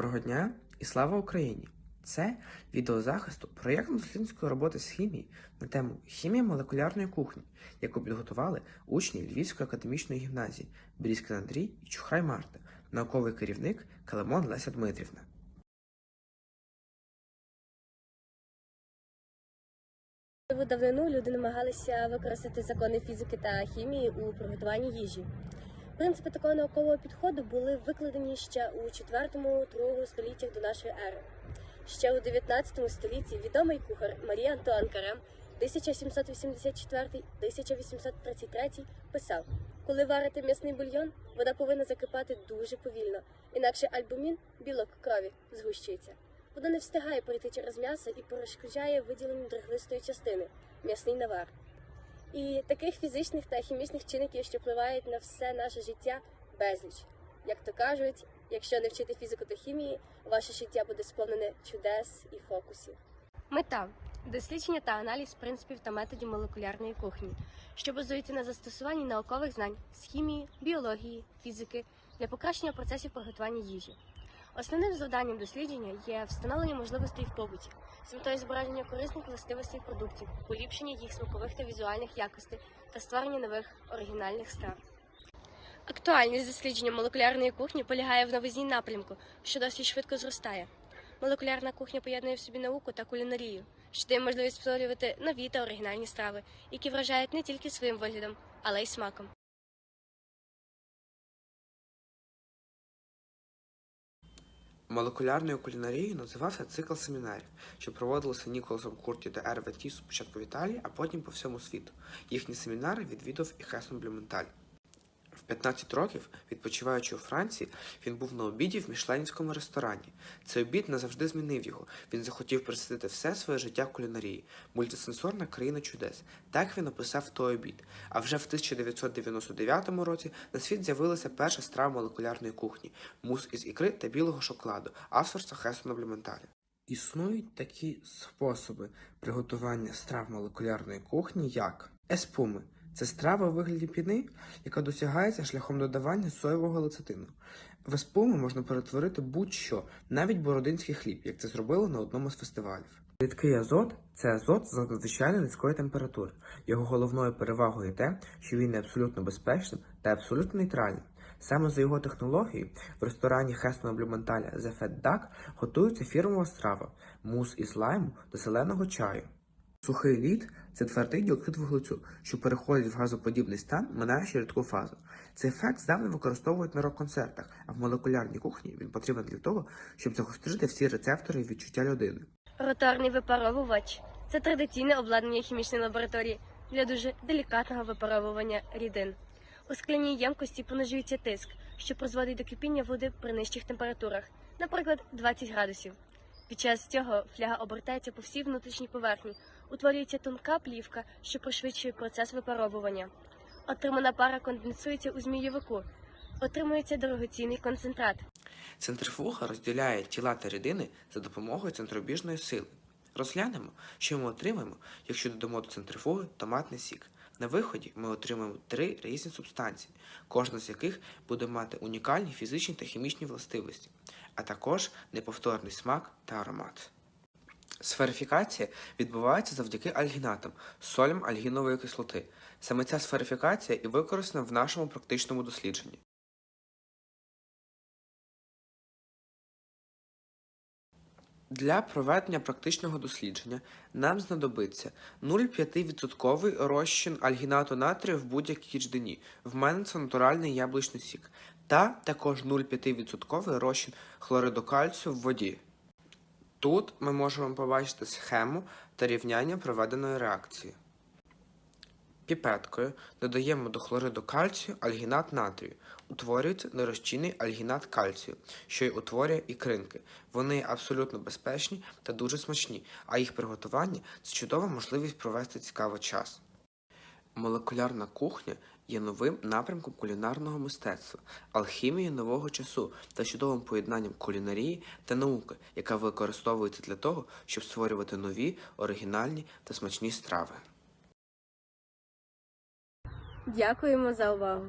Доброго дня і слава Україні! Це відео захисту проєктно-дослідницької роботи з хімії на тему хімія молекулярної кухні, яку підготували учні Львівської академічної гімназії Брізкин Андрій і Чухрай Марта, науковий керівник Калемон Леся Дмитрівна. Давнину люди намагалися використати закони фізики та хімії у приготуванні їжі. Принципи такого наукового підходу були викладені ще у 4-2 століттях до нашої ери. Ще у 19 столітті відомий кухар Марія Антуан Карем 1784-1833 писав: коли варите м'ясний бульйон, вода повинна закипати дуже повільно, інакше альбумін, білок крові, згущується. Вода не встигає пройти через м'ясо і перешкоджає виділенню драглистої частини м'ясний навар. І таких фізичних та хімічних чинників, що впливають на все наше життя, безліч. Як то кажуть, якщо не вчити фізику та хімії, ваше життя буде сповнене чудес і фокусів. Мета дослідження та аналіз принципів та методів молекулярної кухні, що базується на застосуванні наукових знань з хімії, біології, фізики для покращення процесів приготування їжі. Основним завданням дослідження є встановлення можливостей в побуті з метою збереження корисних властивостей продуктів, поліпшення їх смакових та візуальних якостей та створення нових оригінальних страв. Актуальність дослідження молекулярної кухні полягає в новизні напрямку, що досить швидко зростає. Молекулярна кухня поєднує в собі науку та кулінарію, що дає можливість створювати нові та оригінальні страви, які вражають не тільки своїм виглядом, але й смаком. Молекулярною кулінарією називався цикл семінарів, що проводилися Ніколасом Курті та Ерве Тісу спочатку в Італії, а потім по всьому світу. Їхні семінари відвідав і Хесон Блюменталь. В 15 років, відпочиваючи у Франції, він був на обіді в мішленівському ресторані. Цей обід назавжди змінив його. Він захотів присвятити все своє життя кулінарії, мультисенсорна країна чудес. Так він описав той обід. А вже в 1999 році на світ з'явилася перша страва молекулярної кухні мус із ікри та білого шоколаду, авторства Хесона Блюменталя. Існують такі способи приготування страв молекулярної кухні, як еспуми. Це страва у вигляді піни, яка досягається шляхом додавання соєвого лецитину. В еспуми можна перетворити будь-що, навіть бородинський хліб, як це зробили на одному з фестивалів. Рідкий азот це азот за надзвичайно низької температури. Його головною перевагою те, що він є абсолютно безпечним та абсолютно нейтральним. Саме за його технологією в ресторані Хесона Блюменталя The Fat Duck готується фірмова страва мус із лайму та зеленого чаю. Сухий лід це твердий діоксид вуглецю, що переходить в газоподібний стан, минаючи рідку фазу. Цей ефект здавна використовують на рок-концертах, а в молекулярній кухні він потрібен для того, щоб загострити всі рецептори і відчуття людини. Роторний випаровувач це традиційне обладнання хімічної лабораторії для дуже делікатного випаровування рідин. У скляній ємкості понижується тиск, що призводить до кипіння води при нижчих температурах, наприклад, 20 градусів. Під час цього фляга обертається по всій внутрішній поверхні, утворюється тонка плівка, що пришвидшує процес випаровування. Отримана пара конденсується у змійовику. Отримується дорогоцінний концентрат. Центрифуга розділяє тіла та рідини за допомогою центробіжної сили. Розглянемо, що ми отримаємо, якщо додамо до центрифуги томатний сік. На виході ми отримаємо три різні субстанції, кожна з яких буде мати унікальні фізичні та хімічні властивості, а також неповторний смак та аромат. Сферифікація відбувається завдяки альгінатам, солям альгінової кислоти. Саме ця сферифікація і використана в нашому практичному дослідженні. Для проведення практичного дослідження нам знадобиться 0,5% розчин альгінату натрію в будь-якій рідині. В мене це натуральний яблучний сік. Та також 0,5% розчин хлориду кальцію в воді. Тут ми можемо побачити схему та рівняння проведеної реакції. Піпеткою додаємо до хлориду кальцію альгінат натрію. Утворюється нерозчинний альгінат кальцію, що й утворює ікринки. Вони абсолютно безпечні та дуже смачні, а їх приготування це чудова можливість провести цікавий час. Молекулярна кухня є новим напрямком кулінарного мистецтва, алхімією нового часу та чудовим поєднанням кулінарії та науки, яка використовується для того, щоб створювати нові, оригінальні та смачні страви. Дякуємо за увагу!